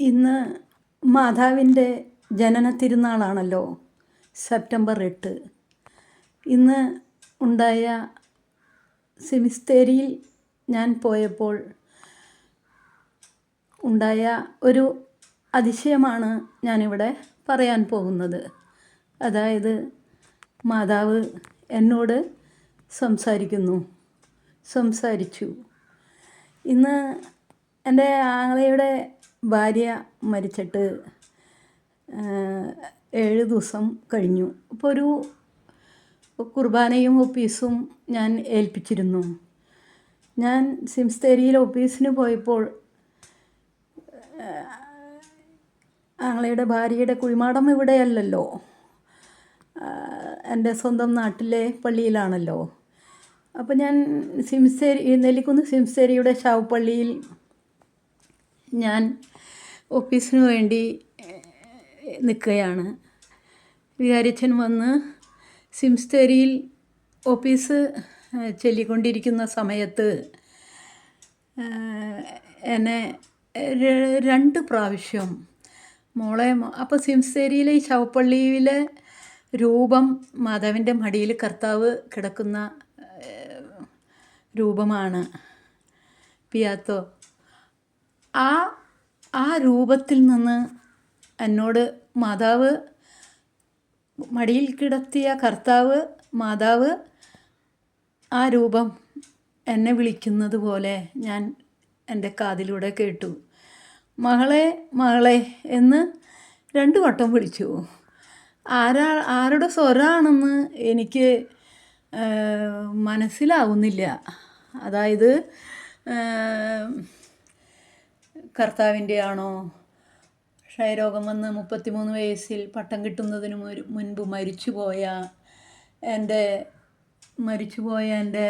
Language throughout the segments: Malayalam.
ഇന്ന് മാതാവിന്റെ ജനന തിരുനാളാണല്ലോ സെപ്റ്റംബർ എട്ട്. ഇന്ന് ഉണ്ടായ സെമിസ്തേരിയിൽ ഞാൻ പോയപ്പോൾ ഉണ്ടായ ഒരു അതിശയമാണ് ഞാനിവിടെ പറയാൻ പോകുന്നത്. അതായത് മാതാവ് എന്നോട് സംസാരിക്കുന്നു സംസാരിച്ചു. ഇന്ന് എന്റെ ആങ്ങളയുടെ ഭാര്യ മരിച്ചിട്ട് ഏഴ് ദിവസം കഴിഞ്ഞു. അപ്പോൾ ഒരു കുർബാനയും ഓഫീസും ഞാൻ ഏൽപ്പിച്ചിരുന്നു. ഞാൻ സിംസ്തേരിയിൽ ഓഫീസിന് പോയപ്പോൾ ആങ്ങളയുടെ ഭാര്യയുടെ കുഴിമാടം ഇവിടെയല്ലല്ലോ. എന്റെ സ്വന്തം നാട്ടിലെ പള്ളിയിലാണല്ലോ. അപ്പോൾ ഞാൻ സിംസേരി നെല്ലിക്കുന്ന് സിംസേരിയുടെ ശവപ്പള്ളിയിൽ ഞാൻ ഓഫീസിന് വേണ്ടി നിൽക്കുകയാണ്. വികാരിച്ചൻ വന്ന് സിംസ്തേരിയിൽ ഓഫീസ് ചൊല്ലിക്കൊണ്ടിരിക്കുന്ന സമയത്ത് എന്നെ രണ്ട് പ്രാവശ്യം മോളെ അപ്പോൾ സിംസ്തേരിയിലെ ഈ ശവപ്പള്ളിയിലെ രൂപം മാതാവിന്റെ മടിയിൽ കർത്താവ് കിടക്കുന്ന രൂപമാണ്. പിയാത്തോ ആ ആ രൂപത്തിൽ നിന്ന് എന്നോട് മാതാവ് മടിയിൽ കിടത്തിയ കർത്താവ് മാതാവ് ആ രൂപം എന്നെ വിളിക്കുന്നത് പോലെ ഞാൻ എന്റെ കാതിലൂടെ കേട്ടു. മകളെ മകളെ എന്ന് രണ്ട് വട്ടം വിളിച്ചു. ആരാ ആരുടെ സ്വരാണെന്ന് എനിക്ക് മനസ്സിലാവുന്നില്ല. അതായത് കർത്താവിന്റെ ആണോ ക്ഷയരോഗം വന്ന് മുപ്പത്തിമൂന്ന് വയസ്സിൽ പട്ടം കിട്ടുന്നതിന് മുൻപ് മരിച്ചുപോയ എന്റെ മരിച്ചുപോയ എന്റെ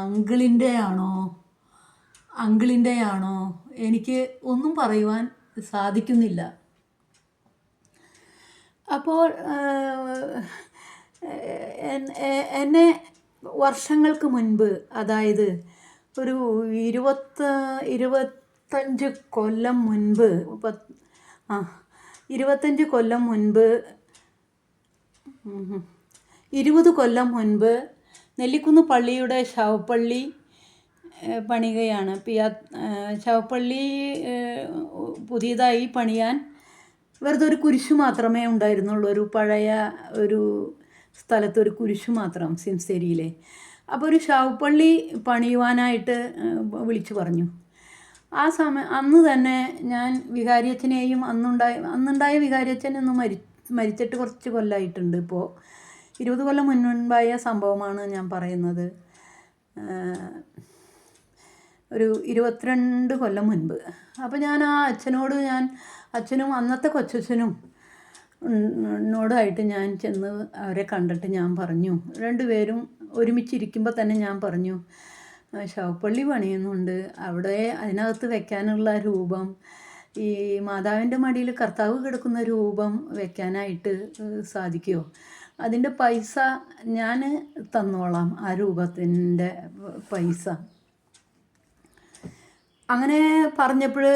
അങ്കിളിന്റെ ആണോ അങ്കിളിന്റെ ആണോ എനിക്ക് ഒന്നും പറയുവാൻ സാധിക്കുന്നില്ല. അപ്പോൾ എന്നെ വർഷങ്ങൾക്ക് മുൻപ് അതായത് ഒരു ഇരുപത്ത് ഇരുപത്തഞ്ച് കൊല്ലം മുൻപ് ആ ഇരുപത്തഞ്ച് കൊല്ലം മുൻപ് ഇരുപത് കൊല്ലം മുൻപ് നെല്ലിക്കുന്ന് പള്ളിയുടെ ശവപ്പള്ളി പണിയുകയാണ്. പിയാ ശവപ്പള്ളി പുതിയതായി പണിയാൻ വെറുതെ ഒരു കുരിശു മാത്രമേ ഉണ്ടായിരുന്നുള്ളൂ. ഒരു പഴയ ഒരു സ്ഥലത്ത് ഒരു കുരിശു മാത്രം സിംസേരിയിലെ. അപ്പോൾ ഒരു ശവപ്പള്ളി പണിയുവാനായിട്ട് വിളിച്ചു പറഞ്ഞു. ആ സമയം അന്ന് തന്നെ ഞാൻ വികാരിയച്ഛനെയും അന്നുണ്ടായ അന്നുണ്ടായ വികാരിയച്ഛൻ ഒന്ന് മരി മരിച്ചിട്ട് കുറച്ച് കൊല്ലമായിട്ടുണ്ട് ഇപ്പോൾ ഇരുപത് കൊല്ലം മുൻപുണ്ടായ സംഭവമാണ് ഞാൻ പറയുന്നത് ഒരു ഇരുപത്തിരണ്ട് കൊല്ലം മുൻപ് അപ്പോൾ ഞാൻ ആ അച്ഛനോട് ഞാൻ അച്ഛനും അന്നത്തെ കൊച്ചച്ഛനും നോടായിട്ട് ഞാൻ ചെന്ന് അവരെ കണ്ടിട്ട് ഞാൻ പറഞ്ഞു രണ്ടുപേരും ഒരുമിച്ചിരിക്കുമ്പോൾ തന്നെ ഞാൻ പറഞ്ഞു ശവപ്പള്ളി പണിയുന്നുണ്ട്. അവിടെ അതിനകത്ത് വെക്കാനുള്ള രൂപം ഈ മാതാവിന്റെ മടിയിൽ കർത്താവ് കിടക്കുന്ന രൂപം വെക്കാനായിട്ട് സാധിക്കുമോ അതിന്റെ പൈസ ഞാൻ തന്നോളാം ആ രൂപത്തിന്റെ പൈസ. അങ്ങനെ പറഞ്ഞപ്പോൾ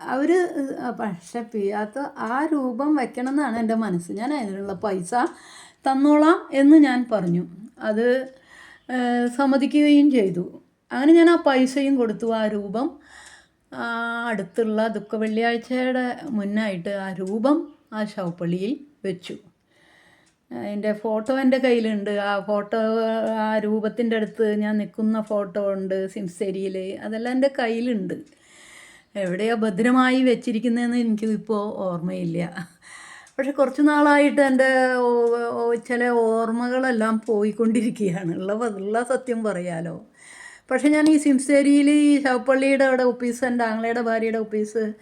അവർ പക്ഷെ പിയാത്ത ആ രൂപം വെക്കണം എന്നാണ് എന്റെ മനസ്സ്. ഞാൻ അതിനുള്ള പൈസ തന്നോളാം എന്ന് ഞാൻ പറഞ്ഞു. അത് സമ്മതിക്കുകയും ചെയ്തു. അങ്ങനെ ഞാൻ ആ പൈസയും കൊടുത്തു. ആ രൂപം അടുത്തുള്ള ദുഃഖ വെള്ളിയാഴ്ചയുടെ മുന്നായിട്ട് ആ രൂപം ആ ശവപ്പള്ളിയിൽ വെച്ചു. എന്റെ ഫോട്ടോ എന്റെ കയ്യിലുണ്ട്. ആ ഫോട്ടോ ആ രൂപത്തിന്റെ അടുത്ത് ഞാൻ നിൽക്കുന്ന ഫോട്ടോ ഉണ്ട് സിംസേരിയിൽ. അതെല്ലാം എന്റെ കയ്യിലുണ്ട്. എവിടെയാണ് ഭദ്രമായി വെച്ചിരിക്കുന്നതെന്ന് എനിക്കിപ്പോൾ ഓർമ്മയില്ല. പക്ഷെ കുറച്ച് നാളായിട്ട് എന്റെ ചില ഓർമ്മകളെല്ലാം പോയിക്കൊണ്ടിരിക്കുകയാണ്. ഉള്ള ഉള്ള സത്യം പറയാലോ. പക്ഷെ ഞാൻ ഈ സിംസേരിയിൽ ഈ ശവപ്പള്ളിയുടെ അവിടെ ഒപ്പീസ് എന്റെ ആങ്ങളയുടെ ഭാര്യയുടെ ഓഫീസ്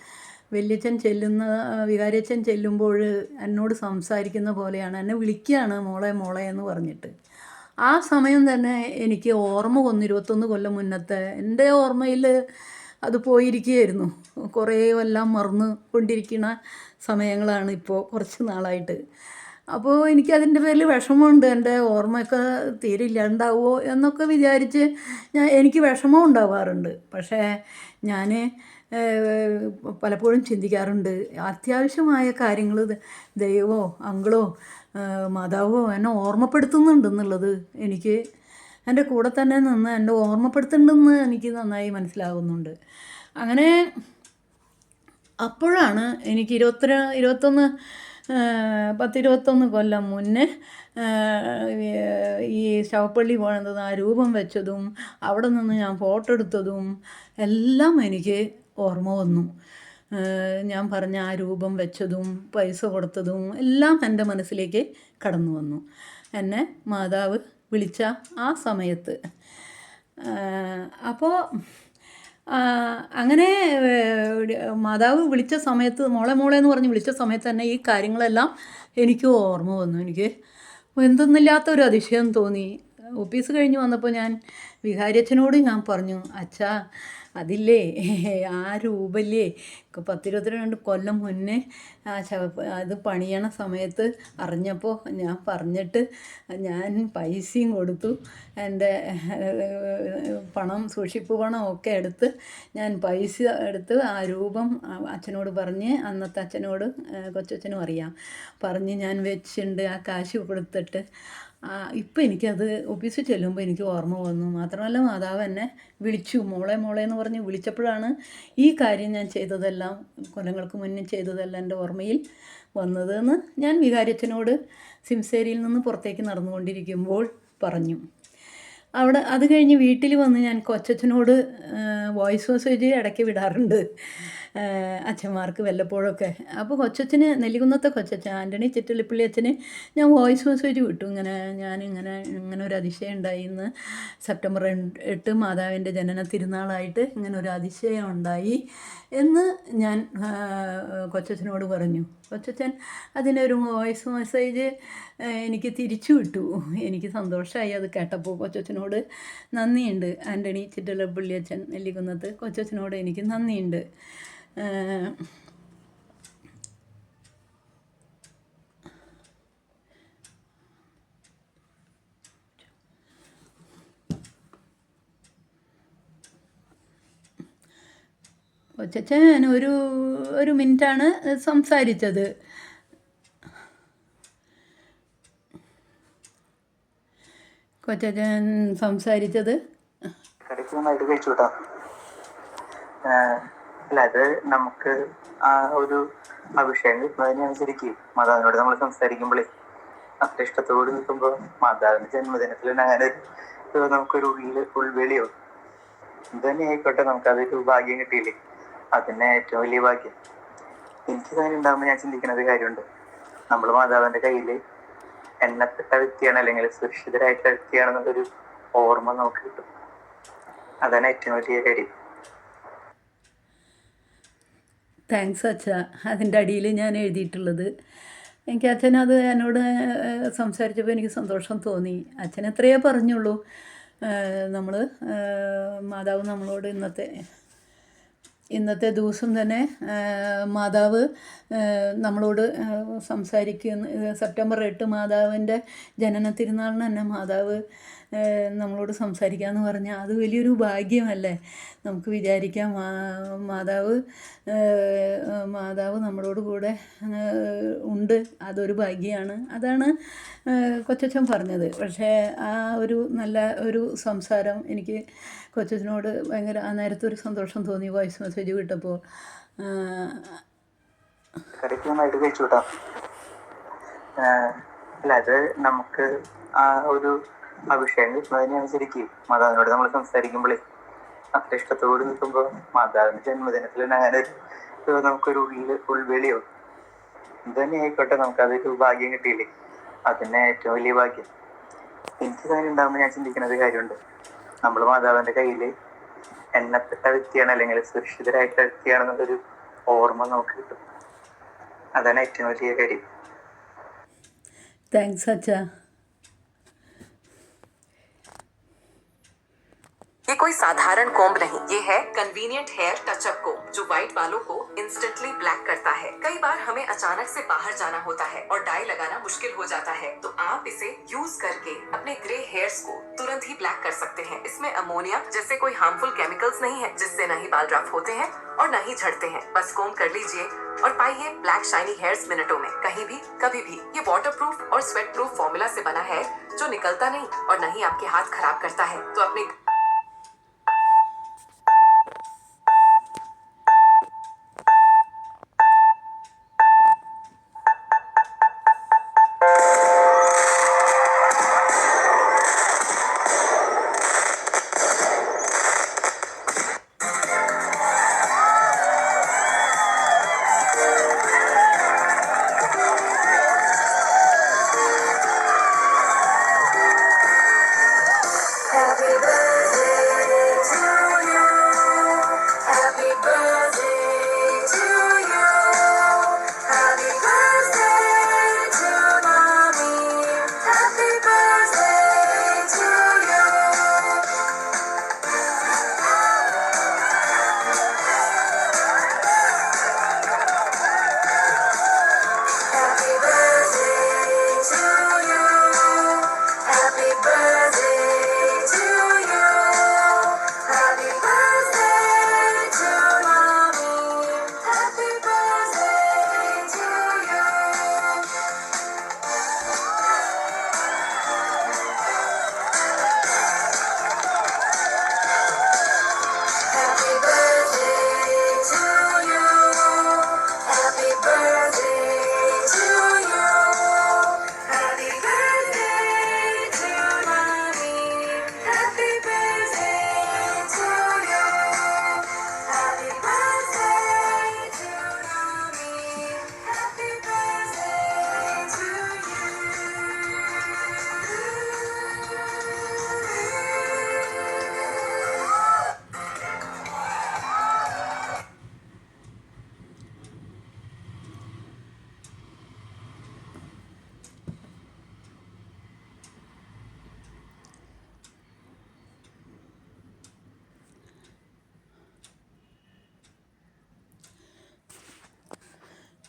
വല്യച്ഛൻ ചെല്ലുന്ന വികാരിയച്ഛൻ ചെല്ലുമ്പോൾ എന്നോട് സംസാരിക്കുന്ന പോലെയാണ്. എന്നെ വിളിക്കുകയാണ് മോളെ മോളെ എന്ന് പറഞ്ഞിട്ട്. ആ സമയം തന്നെ എനിക്ക് ഓർമ്മ വന്നു. ഇരുപത്തൊന്ന് കൊല്ലം മുന്നത്തെ എന്റെ ഓർമ്മയിൽ അത് പോയിരിക്കുകയായിരുന്നു. കുറേ എല്ലാം മറന്നു കൊണ്ടിരിക്കുന്ന സമയങ്ങളാണ് ഇപ്പോൾ കുറച്ച് നാളായിട്ട്. അപ്പോൾ എനിക്കതിന്റെ പേരിൽ വിഷമമുണ്ട്. എന്റെ ഓർമ്മയൊക്കെ തീരെ ഇല്ലാണ്ടാവുമോ എന്നൊക്കെ വിചാരിച്ച് ഞാൻ എനിക്ക് വിഷമം ഉണ്ടാവാറുണ്ട്. പക്ഷേ ഞാൻ പലപ്പോഴും ചിന്തിക്കാറുണ്ട്. അത്യാവശ്യമായ കാര്യങ്ങൾ ദൈവമോ അങ്കിളോ മാതാവോ എന്നെ ഓർമ്മപ്പെടുത്തുന്നുണ്ടെന്നുള്ളത് എനിക്ക് എന്റെ കൂടെ തന്നെ നിന്ന് എന്റെ ഓർമ്മപ്പെടുത്തുന്നുണ്ടെന്ന് എനിക്ക് നന്നായി മനസ്സിലാകുന്നുണ്ട്. അങ്ങനെ അപ്പോഴാണ് എനിക്ക് ഇരുപത്തി ഇരുപത്തൊന്ന് പത്തിരുപത്തൊന്ന് കൊല്ലം മുന്നേ ഈ ശവപ്പള്ളി പോണതും ആ രൂപം വെച്ചതും അവിടെ നിന്ന് ഞാൻ ഫോട്ടോ എടുത്തതും എല്ലാം എനിക്ക് ഓർമ്മ വന്നു. ഞാൻ പറഞ്ഞ ആ രൂപം വെച്ചതും പൈസ കൊടുത്തതും എല്ലാം എന്റെ മനസ്സിലേക്ക് കടന്നു വന്നു. എന്നെ മാതാവ് വിളിച്ച ആ സമയത്ത്. അപ്പോൾ അങ്ങനെ മാതാവ് വിളിച്ച സമയത്ത് മോളെ മോളെ എന്ന് പറഞ്ഞ് വിളിച്ച സമയത്ത് തന്നെ ഈ കാര്യങ്ങളെല്ലാം എനിക്ക് ഓർമ്മ വന്നു. എനിക്ക് എന്തെന്നില്ലാത്ത ഒരു അതിശയം തോന്നി. ഓഫീസ് കഴിഞ്ഞ് വന്നപ്പോൾ ഞാൻ വികാരിയച്ഛനോട് ഞാൻ പറഞ്ഞു അച്ഛാ അതില്ലേ? ആ രൂപല്ലേ? പത്തിരുപത്തിരണ്ട് കൊല്ലം മുന്നേ ആ അത് പണിയണ സമയത്ത് അറിഞ്ഞപ്പോൾ ഞാൻ പറഞ്ഞിട്ട് ഞാൻ പൈസയും കൊടുത്തു. എന്റെ പണം സൂക്ഷിപ്പ് പണം ഒക്കെ എടുത്ത് ഞാൻ പൈസ എടുത്ത് ആ രൂപം അച്ഛനോട് പറഞ്ഞ് അന്നത്തെ അച്ഛനോട് കൊച്ചച്ഛനും അറിയാം. പറഞ്ഞ് ഞാൻ വെച്ചിട്ടുണ്ട് ആ കാശ് കൊടുത്തിട്ട്. ഇപ്പം എനിക്കത് ഓഫീസിൽ ചെല്ലുമ്പോൾ എനിക്ക് ഓർമ്മ വന്നു. മാത്രമല്ല മാതാവ് എന്നെ വിളിച്ചു. മോളെ മോളെ എന്ന് പറഞ്ഞ് വിളിച്ചപ്പോഴാണ് ഈ കാര്യം ഞാൻ ചെയ്തതെല്ലാം കൊല്ലങ്ങൾക്ക് മുന്നേ ചെയ്തതെല്ലാം എന്റെ ഓർമ്മയിൽ വന്നതെന്ന് ഞാൻ വികാരിയച്ഛനോട് സിംസേരിയിൽ നിന്ന് പുറത്തേക്ക് നടന്നുകൊണ്ടിരിക്കുമ്പോൾ പറഞ്ഞു. അവിടെ അത് കഴിഞ്ഞ് വീട്ടിൽ വന്ന് ഞാൻ കൊച്ചച്ഛനോട് വോയിസ് മെസ്സേജ് ഇടയ്ക്ക് വിടാറുണ്ട്. അച്ഛന്മാർക്ക് വല്ലപ്പോഴൊക്കെ. അപ്പോൾ കൊച്ചച്ഛന് നെല്ലികുന്നത്തെ കൊച്ചച്ഛൻ ആന്റണി ചിറ്റലിപ്പള്ളി അച്ഛന് ഞാൻ വോയിസ് മെസ്സേജ് വിട്ടു. ഇങ്ങനെ ഞാൻ ഇങ്ങനെ ഇങ്ങനെ ഒരു അതിശയം ഉണ്ടായി. ഇന്ന് സെപ്റ്റംബർ എട്ട് മാതാവിന്റെ ജനന തിരുനാളായിട്ട് ഇങ്ങനെ ഒരു അതിശയം ഉണ്ടായി എന്ന് ഞാൻ കൊച്ചച്ഛനോട് പറഞ്ഞു. കൊച്ചച്ഛൻ അതിനൊരു വോയിസ് മെസ്സേജ് എനിക്ക് തിരിച്ചു വിട്ടു എനിക്ക് സന്തോഷമായി അത് കേട്ടപ്പോൾ കൊച്ചച്ഛനോട് നന്ദിയുണ്ട്. ആന്റണി ചിറ്റലപ്പള്ളി അച്ഛൻ നെല്ലിക്കുന്നത്ത് കൊച്ചച്ഛനോട് എനിക്ക് നന്ദിയുണ്ട്. കൊച്ചച്ഛൻ ഒരു ഒരു മിനിറ്റാണ് സംസാരിച്ചത്. കൊച്ചച്ഛൻ സംസാരിച്ചത്. അല്ല അത് നമുക്ക് ആ ഒരു അഭിഷേകം കിട്ടുന്നതിനാണ് ശരിക്കും മാതാവിനോട് നമ്മൾ സംസാരിക്കുമ്പോഴേ അത്ര ഇഷ്ടത്തോട് നിൽക്കുമ്പോൾ മാതാവിന്റെ ജന്മദിനത്തിൽ അങ്ങനെ നമുക്കൊരു ഉള്ളിൽ ഉൾവിളിയോ ഇത് തന്നെ ആയിക്കോട്ടെ നമുക്ക് അതൊരു ഭാഗ്യം കിട്ടിയില്ലേ? അതിനെ ഏറ്റവും വലിയ ഭാഗ്യം. എനിക്ക് അങ്ങനെ ഉണ്ടാകുമ്പോൾ ഞാൻ ചിന്തിക്കുന്ന ഒരു കാര്യമുണ്ട്. നമ്മൾ മാതാവിന്റെ കയ്യിൽ എണ്ണപ്പെട്ട വ്യക്തിയാണ് അല്ലെങ്കിൽ സുരക്ഷിതരായിട്ട വ്യക്തിയാണെന്നുള്ളൊരു ഓർമ്മ നമുക്ക് കിട്ടും. അതാണ് ഏറ്റവും വലിയ കാര്യം. താങ്ക്സ് അച്ഛ. അതിന്റെ അടിയിൽ ഞാൻ എഴുതിയിട്ടുള്ളത്. എനിക്ക് അച്ഛൻ അത് എന്നോട് സംസാരിച്ചപ്പോൾ എനിക്ക് സന്തോഷം തോന്നി. അച്ഛൻ എത്രയേ പറഞ്ഞുള്ളൂ. നമ്മൾ മാതാവ് നമ്മളോട് ഇന്നത്തെ ഇന്നത്തെ ദിവസം തന്നെ മാതാവ് നമ്മളോട് സംസാരിക്കുന്ന. സെപ്റ്റംബർ എട്ട് മാതാവിന്റെ ജനന തിരുനാളിന് തന്നെ മാതാവ് നമ്മളോട് സംസാരിക്കുക എന്ന് പറഞ്ഞാൽ അത് വലിയൊരു ഭാഗ്യമല്ലേ? നമുക്ക് വിചാരിക്കാം മാതാവ് മാതാവ് നമ്മളോട് കൂടെ ഉണ്ട്. അതൊരു ഭാഗ്യമാണ് അതാണ് കൊച്ചച്ഛൻ പറഞ്ഞത്. പക്ഷേ ആ ഒരു നല്ല ഒരു സംസാരം എനിക്ക് കൊച്ചച്ഛനോട് ഭയങ്കര ആ നേരത്തെ ഒരു സന്തോഷം തോന്നി വോയിസ് മെസ്സേജ് കിട്ടപ്പോൾ. അല്ല അത് നമുക്ക് ആ ഒരു അഭിഷേകം കിട്ടുന്നതിനാണ് മാതാവിനോട് നമ്മൾ സംസാരിക്കുമ്പോഴേ അത്ര ഇഷ്ടത്തോട് നിൽക്കുമ്പോൾ മാതാവിന്റെ ജന്മദിനത്തിൽ അങ്ങനെ നമുക്കൊരു ഉള്ളിൽ ഉൾവിളിയോ ഇത് തന്നെ ആയിക്കോട്ടെ നമുക്ക് അതൊരു ഭാഗ്യം കിട്ടിയില്ലേ? അതന്നെ ഏറ്റവും വലിയ ഭാഗ്യം. എനിക്ക് തന്നെ ഉണ്ടാകുമ്പോൾ ഞാൻ ചിന്തിക്കുന്ന ഒരു കാര്യമുണ്ട്. നമ്മൾ മാതാവിന്റെ കയ്യിൽ എണ്ണപ്പെട്ട വ്യക്തിയാണ് അല്ലെങ്കിൽ സുരക്ഷിതരായിട്ട് വ്യക്തിയാണെന്നുള്ളൊരു ഓർമ്മ നമുക്ക് കിട്ടും. അതാണ് ഏറ്റവും വലിയ കാര്യം. താങ്ക്സ് അച്ഛാ. ये कोई साधारण कोम्ब नहीं, ये है convenient hair touch up comb जो व्हाइट बालों को इंस्टेंटली ब्लैक करता है। कई बार हमें अचानक से बाहर जाना होता है और डाई लगाना मुश्किल हो जाता है। तो आप इसे यूज़ करके अपने ग्रे हेयर्स को तुरंत ही ब्लैक कर सकते हैं। इसमें अमोनिया जैसे कोई हार्मफुल केमिकल्स नहीं है, जिससे न ही बाल रफ होते हैं और न ही झड़ते हैं। बस कोम कर लीजिए और पाइए ब्लैक शाइनी हेयर्स मिनटों में। कहीं भी, कभी भी। ये वाटर प्रूफ और स्वेट प्रूफ फॉर्मूला से बना है, जो निकलता नहीं और न ही आपके हाथ खराब करता है। तो अपने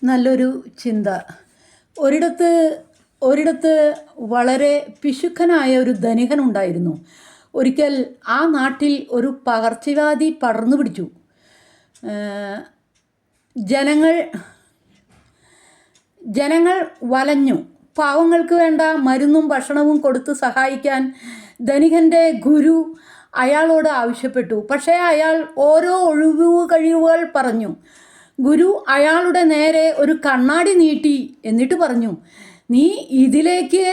നല്ലൊരു ചിന്ത. ഒരിടത്ത് ഒരിടത്ത് വളരെ പിശുക്കനായ ഒരു ധനികനുണ്ടായിരുന്നു ഒരിക്കൽ ആ നാട്ടിൽ ഒരു പകർച്ചവ്യാധി പടർന്നു പിടിച്ചു. ജനങ്ങൾ ജനങ്ങൾ വലഞ്ഞു. പാവങ്ങൾക്ക് വേണ്ട മരുന്നും ഭക്ഷണവും കൊടുത്ത് സഹായിക്കാൻ ധനികന്റെ ഗുരു അയാളോട് ആവശ്യപ്പെട്ടു. പക്ഷേ അയാൾ ഓരോ ഒഴിവ് കഴിവുകൾ പറഞ്ഞു. ഗുരു അയാളുടെ നേരെ ഒരു കണ്ണാടി നീട്ടി എന്നിട്ട് പറഞ്ഞു നീ ഇതിലേക്ക്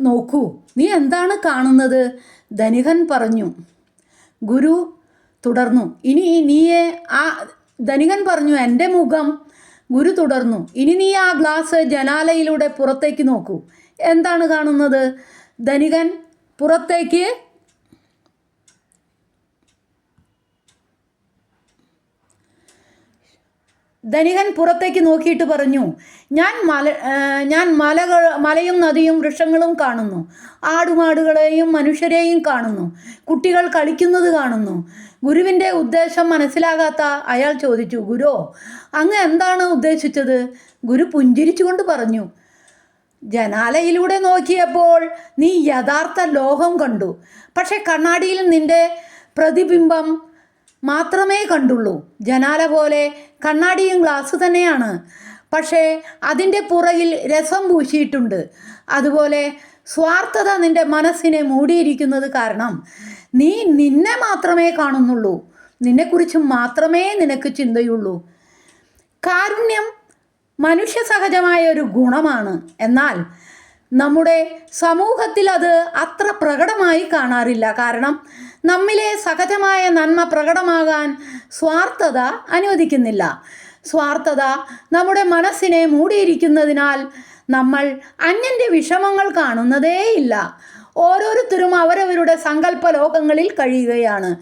നോക്കൂ നീ എന്താണ് കാണുന്നത്? ധനികൻ പറഞ്ഞു ഗുരു തുടർന്നു ഇനി നീയെ ആ ധനികൻ പറഞ്ഞു എന്റെ മുഖം ഗുരു തുടർന്നു ഇനി നീ ആ ഗ്ലാസ് ജനാലയിലൂടെ പുറത്തേക്ക് നോക്കൂ എന്താണ് കാണുന്നത്? ധനികൻ പുറത്തേക്ക് ധനികൻ പുറത്തേക്ക് നോക്കിയിട്ട് പറഞ്ഞു ഞാൻ മല ഞാൻ മലകൾ മലയും നദിയും വൃക്ഷങ്ങളും കാണുന്നു. ആടുമാടുകളെയും മനുഷ്യരെയും കാണുന്നു. കുട്ടികൾ കളിക്കുന്നത് കാണുന്നു. ഗുരുവിന്റെ ഉദ്ദേശം മനസ്സിലാകാത്ത അയാൾ ചോദിച്ചു ഗുരു അങ്ങ് എന്താണ് ഉദ്ദേശിച്ചത്? ഗുരു പുഞ്ചിരിച്ചുകൊണ്ട് പറഞ്ഞു ജനാലയിലൂടെ നോക്കിയപ്പോൾ നീ യഥാർത്ഥ ലോകം കണ്ടു. പക്ഷെ കണ്ണാടിയിൽ നിന്റെ പ്രതിബിംബം മാത്രമേ കണ്ടുള്ളൂ. ജനാല പോലെ കണ്ണാടിയും ഗ്ലാസ് തന്നെയാണ്. പക്ഷേ അതിന്റെ പുറകിൽ രസം പൂശിയിട്ടുണ്ട്. അതുപോലെ സ്വാർത്ഥത നിന്റെ മനസ്സിനെ മൂടിയിരിക്കുന്നത് കാരണം നീ നിന്നെ മാത്രമേ കാണുന്നുള്ളൂ. നിന്നെക്കുറിച്ച് മാത്രമേ നിനക്ക് ചിന്തയുള്ളൂ. കാരുണ്യം മനുഷ്യ സഹജമായ ഒരു ഗുണമാണ്. എന്നാൽ നമ്മുടെ സമൂഹത്തിൽ അത് അത്ര പ്രകടമായി കാണാറില്ല. കാരണം നമ്മിലെ സഹജമായ നന്മ പ്രകടമാകാൻ സ്വാർത്ഥത അനുവദിക്കുന്നില്ല. സ്വാർത്ഥത നമ്മുടെ മനസ്സിനെ മൂടിയിരിക്കുന്നതിനാൽ നമ്മൾ അന്യന്റെ വിഷമങ്ങൾ കാണുന്നതേയില്ല. ഓരോരുത്തരും അവരവരുടെ സങ്കല്പ ലോകങ്ങളിൽ കഴിയുകയാണ്.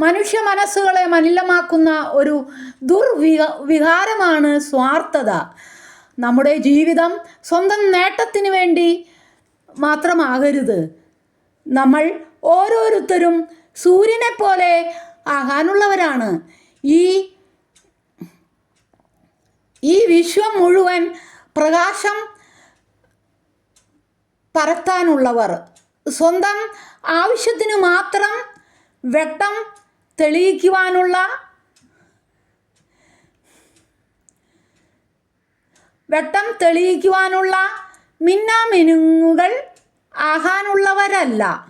മനുഷ്യ മനസ്സുകളെ മലിനമാക്കുന്ന ഒരു ദുർവിക വികാരമാണ് സ്വാർത്ഥത. നമ്മുടെ ജീവിതം സ്വന്തം നേട്ടത്തിന് വേണ്ടി മാത്രമാകരുത്. നമ്മൾ ഓരോരുത്തരും സൂര്യനെ പോലെ ആകാനുള്ളവരാണ്. ഈ ഈ വിശ്വം മുഴുവൻ പ്രകാശം പരത്താനുള്ളവർ സ്വന്തം ആവശ്യത്തിന് മാത്രം വെട്ടം തെളിയിക്കുവാനുള്ള വെട്ടം തെളിയിക്കുവാനുള്ള മിന്നാമിനുങ്ങുകൾ ആകാനുള്ളവരല്ല.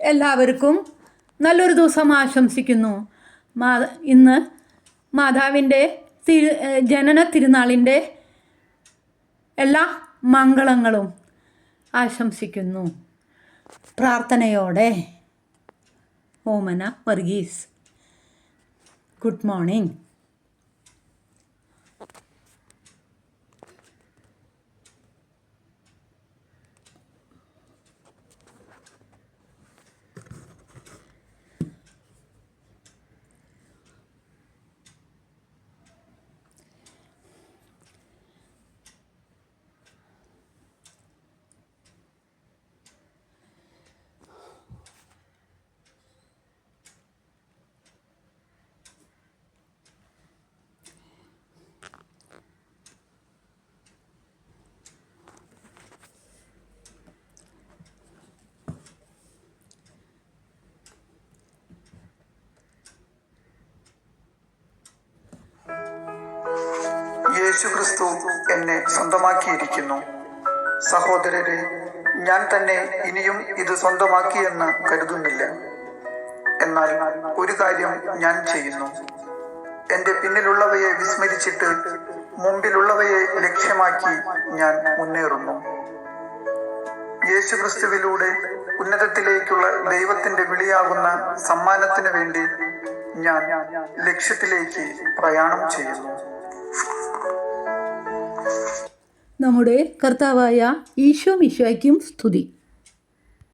എല്ലാവർക്കും നല്ലൊരു ദിവസം ആശംസിക്കുന്നു. മാ ഇന്ന് മാതാവിന്റെ തിരു ജനന തിരുനാളിന്റെ എല്ലാ മംഗളങ്ങളും ആശംസിക്കുന്നു. പ്രാർത്ഥനയോടെ ഓമന വർഗീസ് ഗുഡ് മോർണിംഗ്. യേശുക്രിസ്തു എന്നെ സ്വന്തമാക്കിയിരിക്കുന്നു. സഹോദരരെ ഞാൻ തന്നെ ഇനിയും ഇത് സ്വന്തമാക്കിയെന്ന് കരുതുന്നില്ല. എന്നാൽ ഒരു കാര്യം ഞാൻ ചെയ്യുന്നു. എന്റെ പിന്നിലുള്ളവയെ വിസ്മരിച്ചിട്ട് മുമ്പിലുള്ളവയെ ലക്ഷ്യമാക്കി ഞാൻ മുന്നേറുന്നു. യേശുക്രിസ്തുവിലൂടെ ഉന്നതത്തിലേക്കുള്ള ദൈവത്തിന്റെ വിളിയാകുന്ന സമ്മാനത്തിന് വേണ്ടി ഞാൻ ലക്ഷ്യത്തിലേക്ക് പ്രയാണം ചെയ്യുന്നു. നമ്മുടെ കർത്താവായ ഈശോ മിശോയ്ക്കും സ്തുതി.